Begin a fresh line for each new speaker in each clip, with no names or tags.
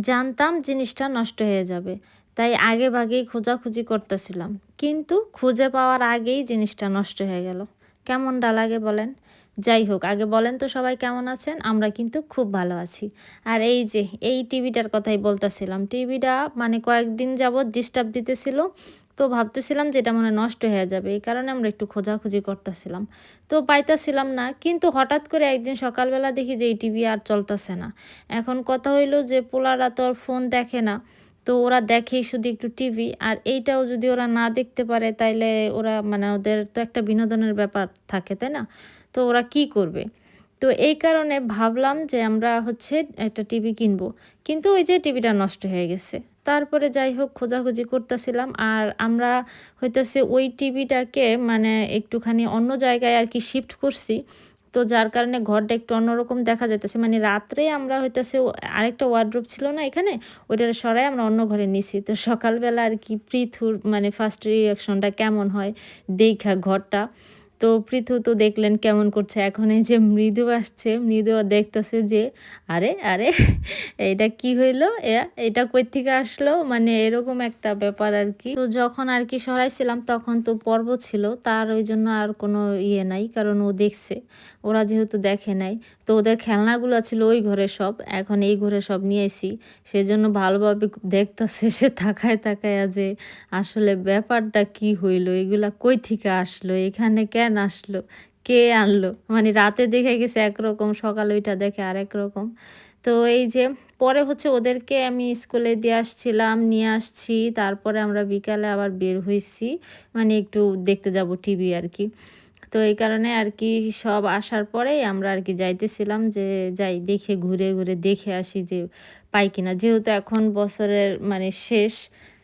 জানতাম জিনিসটা নষ্ট হয়ে যাবে। তাই আগে ভাগেই খোঁজাখুঁজি করতেছিলাম। কিন্তু খুঁজে পাওয়ার আগেই জিনিসটা নষ্ট হয়ে গেল। কেমনটা লাগে বলেন? যাই হোক, আগে বলেন তো সবাই কেমন আছেন? আমরা কিন্তু খুব ভালো আছি। আর এই যে, এই টিভিটার কথাই বলতেছিলাম। টিভিটা মানে কয়েকদিন যাবৎ ডিস্টার্ব দিতেছিল। তো ভাবতেছিলাম যে এটা মনে নষ্ট হয়ে যাবে। এই কারণে আমরা একটু খোঁজাখুঁজি করতেছিলাম। তো পাইতেছিলাম না। কিন্তু হঠাৎ করে একদিন সকালবেলা দেখি যে এই টিভি আর চলতেছে না। এখন কথা হইল যে পোলারা তো আর ফোন দেখে না। তো ওরা দেখেই শুধু একটু টিভি, আর এইটাও যদি ওরা না দেখতে পারে তাইলে ওরা মানে ওদের তো একটা বিনোদনের ব্যাপার থাকে, তাই না? তো ওরা কি করবে? তো এই কারণে ভাবলাম যে আমরা হচ্ছে একটা টিভি কিনবো। কিন্তু ওই যে টিভিটা নষ্ট হয়ে গেছে। তারপরে যাই হোক খোঁজাখুঁজি করতেছিলাম, আর আমরা হইতেছে ওই টিভিটাকে মানে একটুখানি অন্য জায়গায় আর কি শিফট করছি। তো যার কারণে ঘরটা একটু অন্যরকম দেখা যাইতেছে। মানে রাত্রে আমরা হইতেছে আরেকটা ওয়ার্ড্রোপ ছিল না এখানে? ওইটার সরাই আমরা অন্য ঘরে নিছি। তো সকালবেলা আর কি পৃথুর মানে ফার্স্ট রিয়াকশনটা কেমন হয়? দেখা ঘরটা। তো পৃথু তো দেখলেন কেমন করছে। এখন এই যে মৃদু আসছে, মৃদু দেখতেছে যে, আরে আরে, এটা কি হইল? এটা কই থেকে আসলো? মানে এরকম একটা ব্যাপার আর কি। তো যখন আর কি সরাইছিলাম, তখন তো পর্ব ছিল, তার ওই জন্য আর কোনো ইয়ে নাই, কারণ ও দেখছে। ওরা যেহেতু দেখে নাই, তো ওদের খেলনাগুলো ছিল ওই ঘরে সব। এখন এই ঘরে সব নিয়ে এসি সেজন্য ভালোভাবে দেখতেছে সে, তাকায় তাকায় যে, আসলে ব্যাপারটা কি হইল? এগুলা কই থেকে আসলো? এখানে কেন আসলো? কে আনলো? মানে রাতে দেখে গেছে একরকম, সকালে ওইটা দেখে আরেক রকম। তো এই যে পরে হচ্ছে ওদেরকে আমি স্কুলে দিয়ে আসছিলাম, নিয়ে আসছি। তারপরে আমরা বিকালে আবার বের হয়েছি। মানে একটু দেখতে যাব টিভি আর কি। তো এই কারণে আর কি সব আসার পরেই আমরা আর কি যাইতেছিলাম যে যাই দেখে, ঘুরে ঘুরে দেখে আসি যে পাই কিনা। যেহেতু এখন বছরের মানে শেষ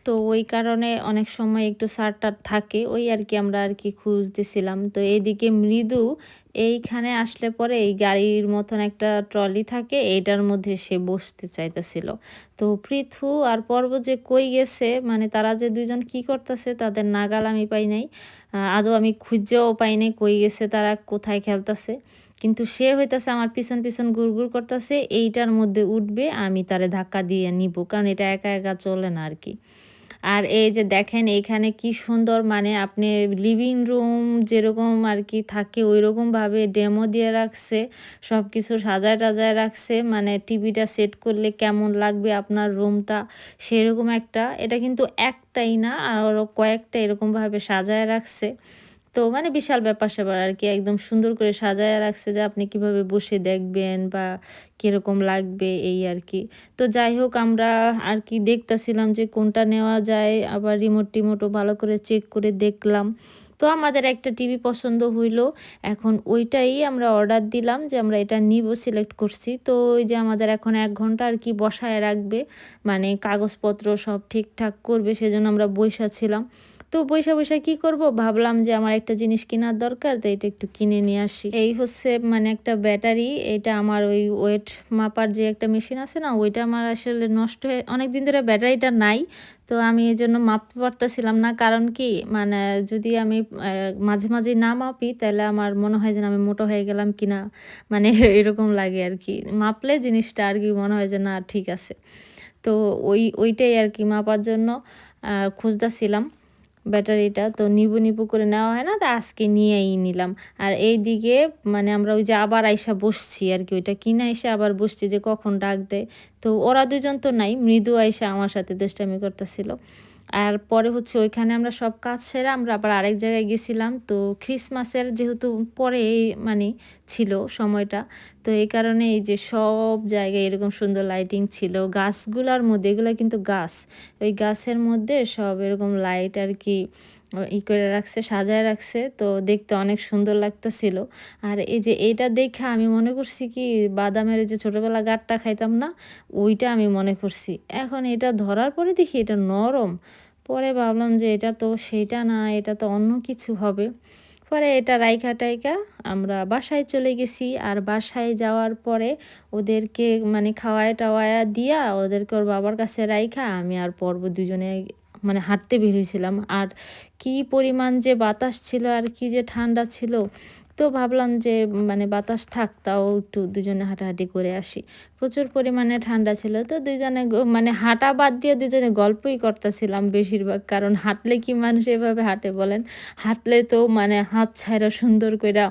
তো ওই কারণে অনেক সময় একটু সারটার থাকে, ওই আর কি আমরা আর কি খুঁজতেছিলাম। তো এইদিকে মৃদু, এইখানে আসলে পরে এই গাড়ির মতন একটা ট্রলি থাকে, এইটার মধ্যে সে বসতে চাইতেছিল। তো পৃথু আর পর্ব যে কই গেছে মানে তারা যে দুইজন কি করতেছে তাদের নাগাল আমি পাই নাই। আদৌ আমি খুঁজেও পাই নাই কই গেছে তারা, কোথায় খেলতেছে। কিন্তু সে হইতেছে আমার পিছন পিছন গুড় করতেছে, এইটার মধ্যে উঠবে, আমি তারে ধাক্কা দিয়ে নিব, কারণ এটা একা একা চলে না আর কি। আর এই যে দেখেন, এইখানে কি সুন্দর মানে আপনি লিভিং রুম যেরকম আর কি থাকে ওই রকমভাবে ডেমো দিয়ে রাখছে সব কিছু সাজায় টাজায় রাখছে মানে টিভিটা সেট করলে কেমন লাগবে আপনার রুমটা সেরকম একটা। এটা কিন্তু একটাই না আরও কয়েকটা এরকমভাবে সাজায় রাখছে। তো মানে বিশাল ব্যাপার স্যাপার আর কি একদম সুন্দর করে সাজায় রাখছে যে আপনি কীভাবে বসে দেখবেন বা কীরকম লাগবে এই আর কি তো যাই হোক, আমরা আর কি দেখতেছিলাম যে কোনটা নেওয়া যায়, আবার রিমোট টিমোটও ভালো করে চেক করে দেখলাম। তো আমাদের একটা টিভি পছন্দ হইল, এখন ওইটাই আমরা অর্ডার দিলাম যে আমরা এটা নিব সিলেক্ট করছি। তো ওই যে আমাদের এখন এক ঘণ্টা আর কি বসায় রাখবে মানে কাগজপত্র সব ঠিকঠাক করবে, সেজন্য আমরা বৈশা ছিলাম। তো বৈশা বৈশা কি করব? ভাবলাম যে আমার একটা জিনিস কেনার দরকার, তো এটা একটু কিনে নিয়ে আসি। এই হচ্ছে মানে একটা ব্যাটারি, এটা আমার ওই ওয়েট মাপার যে একটা মেশিন আছে না, ওইটা আমার আসলে নষ্ট হয়ে অনেক দিন ধরে ব্যাটারিটা নাই, তো আমি এই জন্য মাপতে পারতেছিলাম না। কারণ কি? মানে যদি আমি মাঝে মাঝে না মাপি, তাহলে আমার মনে হয় যেন আমি মোটো হয়ে গেলাম কিনা মানে এরকম লাগে আর কি। মাপলে জিনিসটা আর কি মনে হয় যে না, ঠিক আছে। তো ওই, ওইটাই আর কি মাপার জন্য খুঁজতেছিলাম। ব্যাটারিটা তো নিবু নিবু করে নেওয়া হয় না, তো আজকে নিয়েই নিলাম। আর এই দিকে মানে আমরা ওই যে আবার আইসা বসছি আর কি, ওইটা কিনে এসে আবার বসছি যে কখন ডাক দেয়। তো ওরা দুজন তো নাই, মৃদু আইসা আমার সাথে দুষ্টামি করতেছিল। আর পরে হচ্ছে ওইখানে আমরা সব কাজ সেরে আমরা আবার আরেক জায়গায় গেছিলাম। তো খ্রিসমাসের যেহেতু পরে মানে ছিল সময়টা, তো এই কারণে এই যে সব জায়গায় এরকম সুন্দর লাইটিং ছিল। গাছগুলোর মধ্যে, এগুলো কিন্তু গাছ, ওই গাছের মধ্যে সব এরকম লাইট আর কি ই করে রাখছে, সাজায় রাখছে, তো দেখতে অনেক সুন্দর লাগতেছিল। আর এই যে এইটা দেখে আমি মনে করছি কি, বাদামের যে ছোটোবেলা গাটটা খাইতাম না, ওইটা আমি মনে করছি। এখন এটা ধরার পরে দেখি এটা নরম। পরে ভাবলাম যে এটা তো সেইটা না, এটা তো অন্য কিছু হবে। পরে এটা রাইখা টাইকা আমরা বাসায় চলে গেছি। আর বাসায় যাওয়ার পরে ওদেরকে মানে খাওয়ায় টাওয়ায় দিয়া ওদেরকে ওর বাবার কাছে রাইখা আমি আর পর্ব দুজনে মানে হাঁটতে বের হয়েছিলাম। আর কি পরিমাণ যে বাতাস ছিল আর কি যে ঠান্ডা ছিল, তো ভাবলাম যে মানে বাতাস থাক, তাও একটু দুজনে হাঁটাহাঁটি করে আসি। প্রচুর পরিমাণে ঠান্ডা ছিল, তো দুজনে মানে হাঁটা বাদ দিয়ে দুজনে গল্পই করতেছিলাম বেশিরভাগ, কারণ হাঁটলে কি মানুষ এভাবে হাঁটে বলেন? হাঁটলে তো মানে হাত ছাইরা সুন্দর করে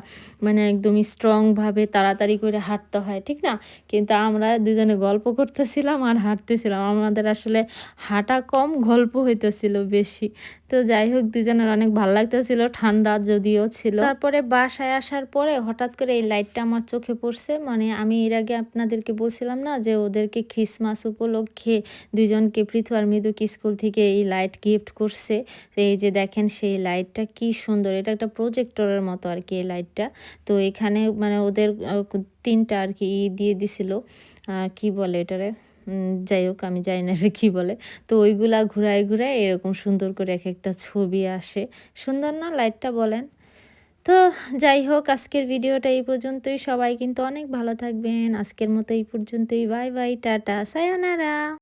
মানে একদম স্ট্রংভাবে তাড়াতাড়ি করে হাঁটতে হয়, ঠিক না? কিন্তু আমরা দুজনে গল্প করতেছিলাম আর হাঁটতেছিলাম। আমাদের আসলে হাঁটা কম, গল্প হইতেছিল বেশি। তো যাই হোক দুজনের অনেক ভালো লাগতেছিল, ঠান্ডা যদিও ছিল। তারপরে বাসায় আসার পরে হঠাৎ করে এই লাইটটা আমার চোখে পড়ছে। মানে আমি এর আগে আপনাদেরকে বলছিলাম না যে ওদেরকে খ্রিসমাস উপলক্ষে দুজনকে পৃথু আর মৃদুক স্কুল থেকে এই লাইট গিফট করছে। এই যে দেখেন সেই লাইটটা কি সুন্দর, এটা একটা প্রজেক্টরের মতো আর কি এই লাইটটা তো এখানে মানে ওদের তিনটা আর কি দিয়ে দিছিল। কি বলে এটারে? যাই হোক, আমি জানি না রে কী বলে। তো ওইগুলা ঘুরায় ঘুরায় এরকম সুন্দর করে এক একটা ছবি আসে। সুন্দর না, লাইটটা বলেন। তো যাই হোক, আজকের ভিডিওটা এই পর্যন্তই। সবাই কিন্তু অনেক ভালো থাকবেন। আজকের মতো এই পর্যন্তই। Bye bye, tata. সায়োনারা।